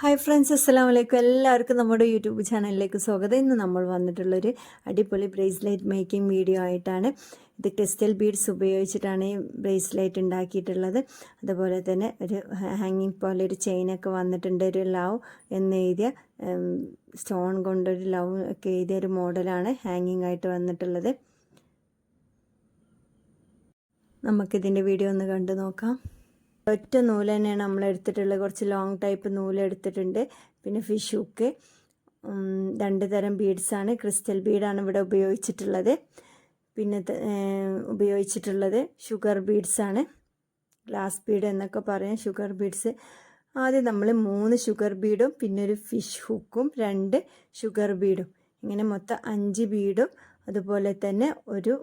Hi friends അസ്സലാം വലൈക്കും എല്ലാവർക്കും നമ്മുടെ യൂട്യൂബ് ചാനലിലേക്ക് സ്വാഗതം. ഇന്ന് നമ്മൾ വന്നിട്ടുള്ളൊരു അടിപൊളി ബ്രേസ്ലെറ്റ് മേക്കിംഗ് വീഡിയോ ആയിട്ടാണ്. ഇത് ക്രിസ്റ്റൽ ബീഡ്സ് ഉപയോഗിച്ചിട്ടാണ് ഈ ബ്രേസ്ലെറ്റ് ഉണ്ടാക്കിയിട്ടുള്ളത്. അതുപോലെ തന്നെ ഒരു ഹാങ്ങിങ് പോലെ ഒരു ചെയിനൊക്കെ വന്നിട്ടുണ്ട്. ഒരു ലവ് എന്ന് എഴുതിയ സ്റ്റോൺ കൊണ്ടൊരു ലവ് ഒക്കെ എഴുതിയ ഒരു മോഡലാണ് ഹാങ്ങിങ് ആയിട്ട് വന്നിട്ടുള്ളത്. നമുക്കിതിന്റെ വീഡിയോ ഒന്ന് കണ്ടു നോക്കാം. ഒറ്റ നൂൽ തന്നെയാണ് നമ്മൾ എടുത്തിട്ടുള്ളത്. കുറച്ച് ലോങ് ടൈപ്പ് നൂൽ എടുത്തിട്ടുണ്ട് പിന്നെ ഫിഷ് ഹുക്ക് രണ്ട് തരം ബീഡ്സാണ് ക്രിസ്റ്റൽ ബീഡാണ് ഇവിടെ ഉപയോഗിച്ചിട്ടുള്ളത്. പിന്നെ ഉപയോഗിച്ചിട്ടുള്ളത് ഷുഗർ ബീഡ്സാണ് ഗ്ലാസ് ബീഡ് എന്നൊക്കെ പറയാം. ഷുഗർ ബീഡ്സ് ആദ്യം നമ്മൾ മൂന്ന് ഷുഗർ ബീഡും പിന്നെ ഒരു ഫിഷ് ഹുക്കും രണ്ട് ഷുഗർ ബീഡും ഇങ്ങനെ മൊത്തം അഞ്ച് ബീഡും അതുപോലെ തന്നെ ഒരു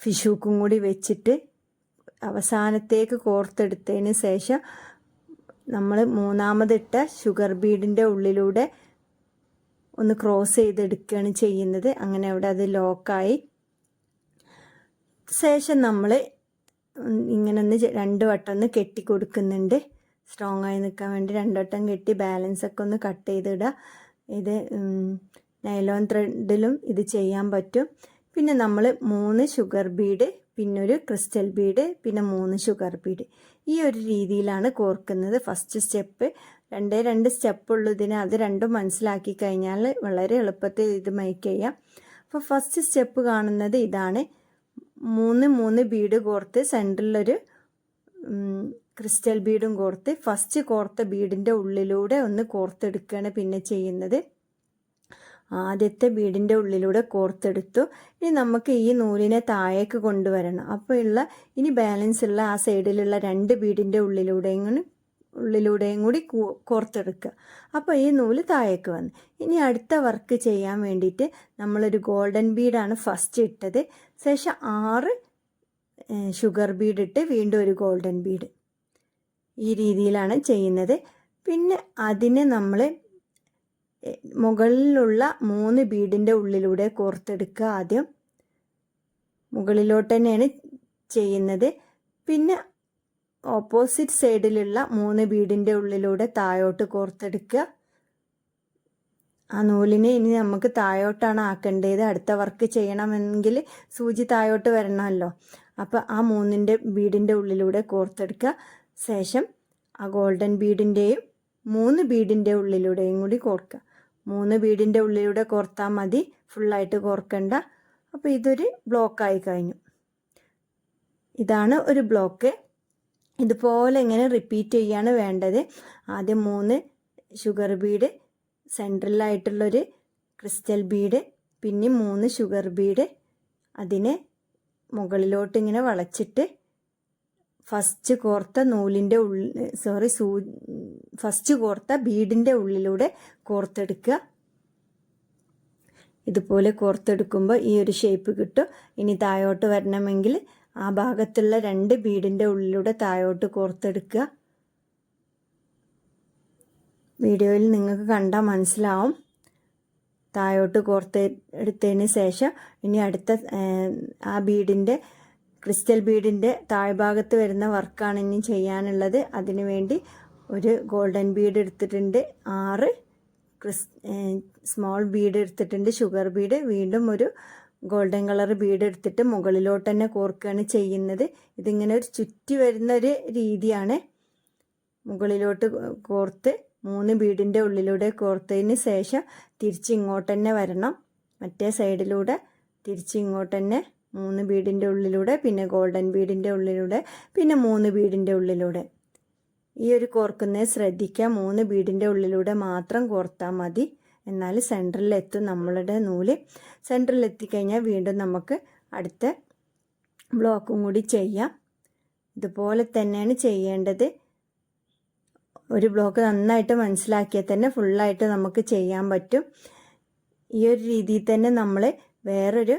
ഫിഷ് ഹുക്കും കൂടി വെച്ചിട്ട് അവസാനത്തേക്ക് കോർത്തെടുത്തതിന് ശേഷം നമ്മൾ മൂന്നാമതിട്ട ഷുഗർ ബീഡിന്റെ ഉള്ളിലൂടെ ഒന്ന് ക്രോസ് ചെയ്തെടുക്കുകയാണ് ചെയ്യുന്നത്. അങ്ങനെ അവിടെ അത് ലോക്കായി. ശേഷം നമ്മൾ ഇങ്ങനെ ഒന്ന് രണ്ട് വട്ടം ഒന്ന് കെട്ടി കൊടുക്കുന്നുണ്ട്. സ്ട്രോങ് ആയി നിൽക്കാൻ വേണ്ടി രണ്ട് വട്ടം കെട്ടി ബാലൻസ് ഒക്കെ ഒന്ന് കട്ട് ചെയ്തിടുക. ഇത് നൈലോൺ ത്രെഡിലും ഇത് ചെയ്യാൻ പറ്റും. പിന്നെ നമ്മൾ മൂന്ന് ഷുഗർ ബീഡ് പിന്നെ ഒരു ക്രിസ്റ്റൽ ബീഡ് പിന്നെ മൂന്ന് ഷുഗർ ബീഡ് ഈ ഒരു രീതിയിലാണ് കോർക്കുന്നത് ഫസ്റ്റ് സ്റ്റെപ്പ് രണ്ടേ രണ്ട് സ്റ്റെപ്പ് ഉള്ളതിന് അത് രണ്ടും മനസ്സിലാക്കി കഴിഞ്ഞാൽ വളരെ എളുപ്പത്തിൽ ഇത് മേക്ക് ചെയ്യാം. അപ്പോൾ ഫസ്റ്റ് സ്റ്റെപ്പ് കാണുന്നത് ഇതാണ്. മൂന്ന് മൂന്ന് ബീഡ് കോർത്ത് സെന്ററിലൊരു ക്രിസ്റ്റൽ ബീഡും കോർത്ത് ഫസ്റ്റ് കോർത്ത ബീഡിന്റെ ഉള്ളിലൂടെ ഒന്ന് കോർത്തെടുക്കുകയാണ് പിന്നെ ചെയ്യുന്നത്. ആദ്യത്തെ ബീഡിന്റെ ഉള്ളിലൂടെ കോർത്തെടുത്തു. ഇനി നമുക്ക് ഈ നൂലിനെ താഴേക്ക് കൊണ്ടുവരണം. അപ്പോൾ ഉള്ള ഇനി ബാലൻസ് ഉള്ള ആ സൈഡിലുള്ള രണ്ട് ബീഡിന്റെ ഉള്ളിലൂടെയും ഉള്ളിലൂടെയും കൂടി കോർത്തെടുക്കുക. അപ്പോൾ ഈ നൂൽ താഴേക്ക് വന്നു. ഇനി അടുത്ത വർക്ക് ചെയ്യാൻ വേണ്ടിയിട്ട് നമ്മളൊരു ഗോൾഡൻ ബീഡാണ് ഫസ്റ്റ് ഇട്ടത്. ശേഷം ആറ് ഷുഗർ ബീഡ് ഇട്ട് വീണ്ടും ഒരു ഗോൾഡൻ ബീഡ് ഈ രീതിയിലാണ് ചെയ്യുന്നത്. പിന്നെ അതിനെ നമ്മൾ മുകളിലുള്ള മൂന്ന് ബീഡിന്റെ ഉള്ളിലൂടെ കോർത്തെടുക്കുക ആദ്യം. മുകളിലോട്ട് തന്നെയാണ് ചെയ്യുന്നത്. പിന്നെ ഓപ്പോസിറ്റ് സൈഡിലുള്ള മൂന്ന് ബീഡിന്റെ ഉള്ളിലൂടെ താഴോട്ട് കോർത്തെടുക്കുക. ആ നൂലിനെ ഇനി നമുക്ക് താഴോട്ടാണ് ആക്കേണ്ടത്. അടുത്ത വർക്ക് ചെയ്യണമെങ്കിൽ സൂചി താഴോട്ട് വരണമല്ലോ. അപ്പോൾ ആ മൂന്നിന്റെ ബീഡിന്റെ ഉള്ളിലൂടെ കോർത്തെടുക്കുക. ശേഷം ആ ഗോൾഡൻ ബീഡിന്റെയും മൂന്ന് ബീഡിന്റെ ഉള്ളിലൂടെയും കൂടി കോർക്കുക. മൂന്ന് ബീഡിന്റെ ഉള്ളിലൂടെ കോർത്താൽ മതി. ഫുള്ളായിട്ട് കോർക്കണ്ട. അപ്പോൾ ഇതൊരു ബ്ലോക്കായി കഴിഞ്ഞു. ഇതാണ് ഒരു ബ്ലോക്ക്. ഇതുപോലെ ഇങ്ങനെ റിപ്പീറ്റ് ചെയ്യാണ് വേണ്ടത്. ആദ്യം മൂന്ന് ഷുഗർ ബീഡ് സെൻട്രലായിട്ടുള്ളൊരു ക്രിസ്റ്റൽ ബീഡ് പിന്നെ മൂന്ന് ഷുഗർ ബീഡ്. അതിനെ മുകളിലോട്ട് ഇങ്ങനെ വളച്ചിട്ട് ഫസ്റ്റ് കോർത്ത നൂലിന്റെ ഉള്ളിൽ സോറി സൂ ഫസ്റ്റ് കോർത്ത ബീഡിന്റെ ഉള്ളിലൂടെ കോർത്തെടുക്കുക. ഇതുപോലെ കോർത്തെടുക്കുമ്പോൾ ഈ ഒരു ഷേപ്പ് കിട്ടും. ഇനി താഴോട്ട് വരണമെങ്കിൽ ആ ഭാഗത്തുള്ള രണ്ട് ബീഡിന്റെ ഉള്ളിലൂടെ താഴോട്ട് കോർത്തെടുക്കുക. വീഡിയോയിൽ നിങ്ങൾക്ക് കണ്ടാൽ മനസ്സിലാവും. താഴോട്ട് കോർത്ത് എടുത്തതിന് ശേഷം ഇനി അടുത്ത ആ ബീഡിന്റെ ക്രിസ്റ്റൽ ബീഡിന്റെ താഴ്ഭാഗത്ത് വരുന്ന വർക്കാണ് ഇനി ചെയ്യാനുള്ളത്. അതിനുവേണ്ടി ഒരു ഗോൾഡൻ ബീഡ് എടുത്തിട്ടുണ്ട്. ആറ് ക്രിസ് സ്മോൾ ബീഡ് എടുത്തിട്ടുണ്ട്. Sugar bead. വീണ്ടും ഒരു ഗോൾഡൻ കളർ ബീഡ് എടുത്തിട്ട് മുകളിലോട്ട് തന്നെ കോർക്കുകയാണ് ചെയ്യുന്നത്. ഇതിങ്ങനെ ഒരു ചുറ്റി വരുന്ന ഒരു രീതിയാണ്. മുകളിലോട്ട് കോർത്ത് മൂന്ന് ബീഡിന്റെ ഉള്ളിലൂടെ കോർത്തതിന് ശേഷം തിരിച്ച് ഇങ്ങോട്ട് തന്നെ വരണം. മറ്റേ സൈഡിലൂടെ തിരിച്ച് ഇങ്ങോട്ട് തന്നെ മൂന്ന് ബീഡിന്റെ ഉള്ളിലൂടെ പിന്നെ ഗോൾഡൻ ബീഡിന്റെ ഉള്ളിലൂടെ പിന്നെ മൂന്ന് ബീഡിന്റെ ഉള്ളിലൂടെ. ഈ ഒരു കോർക്കുന്നത് ശ്രദ്ധിക്കുക മൂന്ന് ബീഡിന്റെ ഉള്ളിലൂടെ മാത്രം കോർത്താൽ മതി. എന്നാൽ സെന്ററിൽ എത്തും നമ്മളുടെ നൂൽ. സെന്ററിൽ എത്തിക്കഴിഞ്ഞാൽ വീണ്ടും നമുക്ക് അടുത്ത ബ്ലോക്കും കൂടി ചെയ്യാം. ഇതുപോലെ തന്നെയാണ് ചെയ്യേണ്ടത്. ഒരു ബ്ലോക്ക് നന്നായിട്ട് മനസ്സിലാക്കിയാൽ തന്നെ ഫുള്ളായിട്ട് നമുക്ക് ചെയ്യാൻ പറ്റും. ഈ ഒരു രീതിയിൽ തന്നെ നമ്മൾ വേറൊരു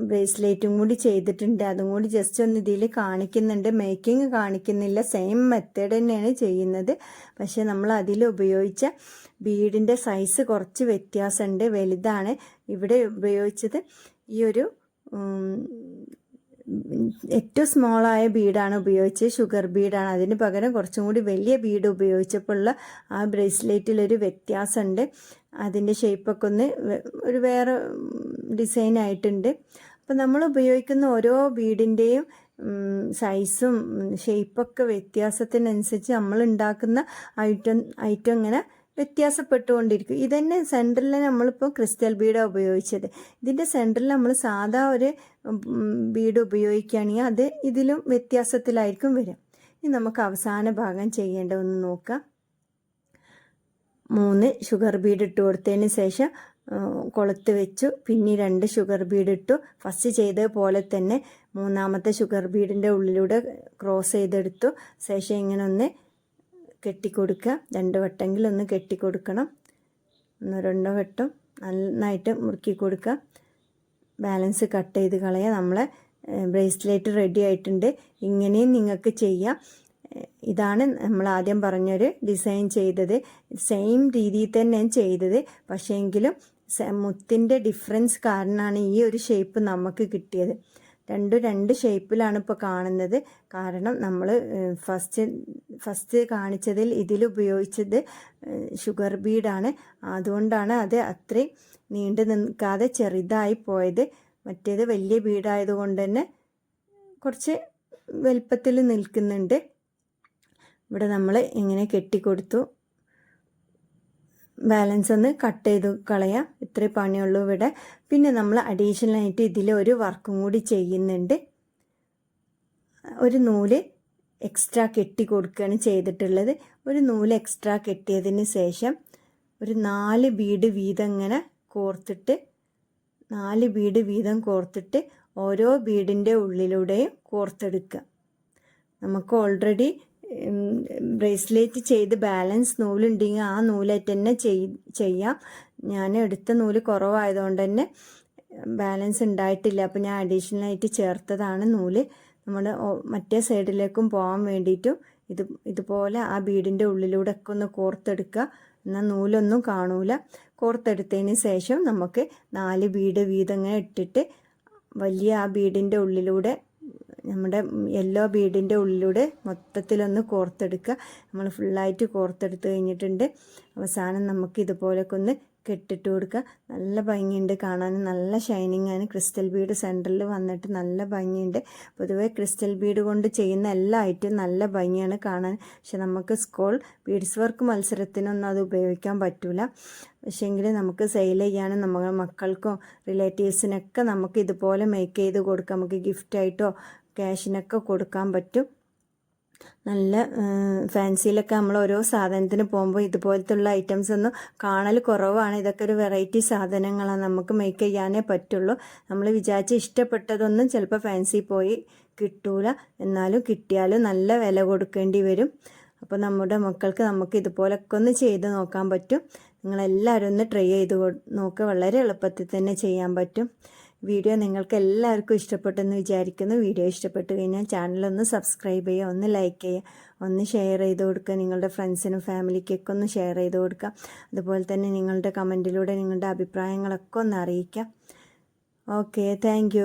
ബ്രേസ്ലെറ്റും കൂടി ചെയ്തിട്ടുണ്ട്. അതും കൂടി ജസ്റ്റ് ഒന്ന് ഇതിൽ കാണിക്കുന്നുണ്ട്. മേക്കിംഗ് കാണിക്കുന്നില്ല. സെയിം മെത്തേഡ് തന്നെയാണ് ചെയ്യുന്നത്. പക്ഷേ നമ്മൾ അതിൽ ഉപയോഗിച്ച ബീഡിന്റെ സൈസ് കുറച്ച് വ്യത്യാസമുണ്ട്. വലുതാണ്. ഇവിടെ ഉപയോഗിച്ചത് ഈ ഒരു ഏറ്റവും സ്മോളായ ബീഡാണ് ഉപയോഗിച്ചത്. ഷുഗർ ബീഡാണ്. അതിന് പകരം കുറച്ചും കൂടി വലിയ ബീഡ് ഉപയോഗിച്ചപ്പോഴുള്ള ആ ബ്രേസ്ലെറ്റിലൊരു വ്യത്യാസമുണ്ട്. അതിന്റെ ഷേപ്പൊക്കെ ഒന്ന് ഒരു വേറെ ഡിസൈൻ ആയിട്ടുണ്ട്. അപ്പോൾ നമ്മൾ ഉപയോഗിക്കുന്ന ഓരോ ബീഡിന്റെയും സൈസും ഷേപ്പൊക്കെ വ്യത്യാസത്തിനനുസരിച്ച് നമ്മൾ ഉണ്ടാക്കുന്ന ഐറ്റം ഐറ്റം ഇങ്ങനെ വ്യത്യാസപ്പെട്ടുകൊണ്ടിരിക്കും. ഇതന്നെ സെന്ററിൽ നമ്മളിപ്പോൾ ക്രിസ്റ്റൽ ബീഡാണ് ഉപയോഗിച്ചത്. ഇതിന്റെ സെന്ററിൽ നമ്മൾ സാധാ ഒരു ബീഡ് ഉപയോഗിക്കുകയാണെങ്കിൽ അത് ഇതിലും വ്യത്യാസത്തിലായിരിക്കും വരും ഇനി നമുക്ക് അവസാന ഭാഗം ചെയ്യേണ്ടതെന്ന് നോക്കാം. മൂന്ന് ഷുഗർ ബീഡ് ഇട്ട് കൊടുത്തതിന് ശേഷം കൊളുത്ത് വെച്ചു. പിന്നെ രണ്ട് ഷുഗർ ബീഡ് ഇട്ടു. ഫസ്റ്റ് ചെയ്തതുപോലെ തന്നെ മൂന്നാമത്തെ ഷുഗർ ബീഡിന്റെ ഉള്ളിലൂടെ ക്രോസ് ചെയ്തെടുത്തു. ശേഷം ഇങ്ങനെ ഒന്ന് കെട്ടിക്കൊടുക്കുക. രണ്ട് വട്ടെങ്കിലും ഒന്ന് കെട്ടിക്കൊടുക്കണം. ഒന്ന് രണ്ടോ വട്ടം നന്നായിട്ട് മുറുക്കി കൊടുക്കുക. ബാലൻസ് കട്ട് ചെയ്ത് കളയുക നമ്മളെ ബ്രേസ്ലെറ്റ് റെഡി ആയിട്ടുണ്ട്. ഇങ്ങനെയും നിങ്ങൾക്ക് ചെയ്യാം. ഇതാണ് നമ്മൾ ആദ്യം പറഞ്ഞൊരു ഡിസൈൻ ചെയ്തത്. സെയിം രീതിയിൽ തന്നെ ചെയ്തത്. പക്ഷേങ്കിലും മുത്തിന്റെ ഡിഫറൻസ് കാരണമാണ് ഈ ഒരു ഷേപ്പ് നമുക്ക് കിട്ടിയത്. രണ്ട് രണ്ട് ഷേപ്പിലാണ് ഇപ്പോൾ കാണുന്നത്. കാരണം നമ്മൾ ഫസ്റ്റ് ഫസ്റ്റ് കാണിച്ചതിൽ ഇതിൽ ഉപയോഗിച്ചത് ഷുഗർ ബീഡാണ്. അതുകൊണ്ടാണ് അത് അത്രയും നീണ്ടു നിൽക്കാതെ ചെറുതായി പോയത്. മറ്റേത് വലിയ ബീഡായതുകൊണ്ട് തന്നെ കുറച്ച് വലുപ്പത്തിൽ നിൽക്കുന്നുണ്ട്. ഇവിടെ നമ്മൾ ഇങ്ങനെ കെട്ടിക്കൊടുത്തു. ബാലൻസ് ഒന്ന് കട്ട് ചെയ്ത് കളയാം. ഇത്രേ പണിയുള്ളൂ ഇവിടെ. പിന്നെ നമ്മൾ അഡീഷണലായിട്ട് ഇതിൽ ഒരു വർക്കും കൂടി ചെയ്യുന്നുണ്ട്. ഒരു നൂൽ എക്സ്ട്രാ കെട്ടി കൊടുക്കുകയാണ് ചെയ്തിട്ടുള്ളത്. ഒരു നൂൽ എക്സ്ട്രാ കെട്ടിയതിന് ശേഷം ഒരു നാല് ബീഡ് വീതം ഇങ്ങനെ കോർത്തിട്ട് നാല് ബീഡ് വീതം കോർത്തിട്ട് ഓരോ ബീഡിന്റെ ഉള്ളിലൂടെയും കോർത്തെടുക്കുക. നമുക്ക് ഓൾറെഡി ബ്രേസ്ലെറ്റ് ചെയ്ത് ബാലൻസ് നൂലുണ്ടെങ്കിൽ ആ നൂലായിട്ട് തന്നെ ചെയ് ചെയ്യാം. ഞാൻ എടുത്ത നൂൽ കുറവായതുകൊണ്ട് തന്നെ ബാലൻസ് ഉണ്ടായിട്ടില്ല. അപ്പോൾ ഞാൻ അഡീഷണലായിട്ട് ചേർത്തതാണ് നൂൽ. നമ്മൾ മറ്റേ സൈഡിലേക്കും പോകാൻ വേണ്ടിയിട്ടും ഇത് ഇതുപോലെ ആ ബീഡിന്റെ ഉള്ളിലൂടെ ഒക്കെ ഒന്ന് കോർത്തെടുക്കുക. എന്നാൽ നൂലൊന്നും കാണൂല. കോർത്തെടുത്തതിന് ശേഷം നമുക്ക് നാല് ബീഡ് വീതങ്ങനെ ഇട്ടിട്ട് വലിയ ആ ബീഡിന്റെ ഉള്ളിലൂടെ നമ്മുടെ യെല്ലോ ബീഡിന്റെ ഉള്ളിലൂടെ മൊത്തത്തിലൊന്ന് കോർത്തെടുക്കുക. നമ്മൾ ഫുള്ളായിട്ട് കോർത്തെടുത്ത് കഴിഞ്ഞിട്ടുണ്ട്. അവസാനം നമുക്ക് ഇതുപോലൊക്കെ ഒന്ന് കെട്ടിട്ട് കൊടുക്കുക. നല്ല ഭംഗിയുണ്ട് കാണാൻ. നല്ല ഷൈനിങ് ആണ്. ക്രിസ്റ്റൽ ബീഡ് സെന്ററിൽ വന്നിട്ട് നല്ല ഭംഗിയുണ്ട്. പൊതുവെ ക്രിസ്റ്റൽ ബീഡ് കൊണ്ട് ചെയ്യുന്ന എല്ലാ ഐറ്റവും നല്ല ഭംഗിയാണ് കാണാൻ. പക്ഷെ നമുക്ക് സ്കോൾ ബീഡ്സ് വർക്ക് മത്സരത്തിനൊന്നും അത് ഉപയോഗിക്കാൻ പറ്റില്ല പക്ഷേങ്കിൽ നമുക്ക് സെയിൽ ചെയ്യാനും നമ്മുടെ മക്കൾക്കോ റിലേറ്റീവ്സിനൊക്കെ നമുക്ക് ഇതുപോലെ മേക്ക് ചെയ്ത് കൊടുക്കാം. നമുക്ക് ഗിഫ്റ്റായിട്ടോ ക്യാഷിനൊക്കെ കൊടുക്കാൻ പറ്റും. നല്ല ഫാൻസിയിലൊക്കെ നമ്മൾ ഓരോ സാധനത്തിന് പോകുമ്പോൾ ഇതുപോലത്തുള്ള ഐറ്റംസ് ഒന്നും കാണൽ കുറവാണ്. ഇതൊക്കെ ഒരു വെറൈറ്റി സാധനങ്ങളാണ് നമുക്ക് മേക്ക് ചെയ്യാനേ പറ്റുള്ളൂ. നമ്മൾ വിചാരിച്ച് ഇഷ്ടപ്പെട്ടതൊന്നും ചിലപ്പോൾ ഫാൻസി പോയി കിട്ടൂല. എന്നാലും കിട്ടിയാലും നല്ല വില കൊടുക്കേണ്ടി വരും. അപ്പോൾ നമ്മുടെ മക്കൾക്ക് നമുക്ക് ഇതുപോലൊക്കെ ഒന്ന് ചെയ്ത് നോക്കാൻ പറ്റും. നിങ്ങളെല്ലാവരും ഒന്ന് ട്രൈ ചെയ്ത് നോക്കുക വളരെ എളുപ്പത്തിൽ തന്നെ ചെയ്യാൻ പറ്റും. വീഡിയോ നിങ്ങൾക്ക് എല്ലാവർക്കും ഇഷ്ടപ്പെട്ടെന്ന് വിചാരിക്കുന്നു. വീഡിയോ ഇഷ്ടപ്പെട്ടു കഴിഞ്ഞാൽ ചാനലൊന്ന് സബ്സ്ക്രൈബ് ചെയ്യുക ഒന്ന് ലൈക്ക് ചെയ്യുക ഒന്ന് ഷെയർ ചെയ്ത് കൊടുക്കുക. നിങ്ങളുടെ ഫ്രണ്ട്സിനും ഫാമിലിക്കൊക്കെ ഒന്ന് ഷെയർ ചെയ്ത് കൊടുക്കുക. അതുപോലെ തന്നെ നിങ്ങളുടെ കമന്റിലൂടെ നിങ്ങളുടെ അഭിപ്രായങ്ങളൊക്കെ ഒന്ന് അറിയിക്കാം ഓക്കെ താങ്ക്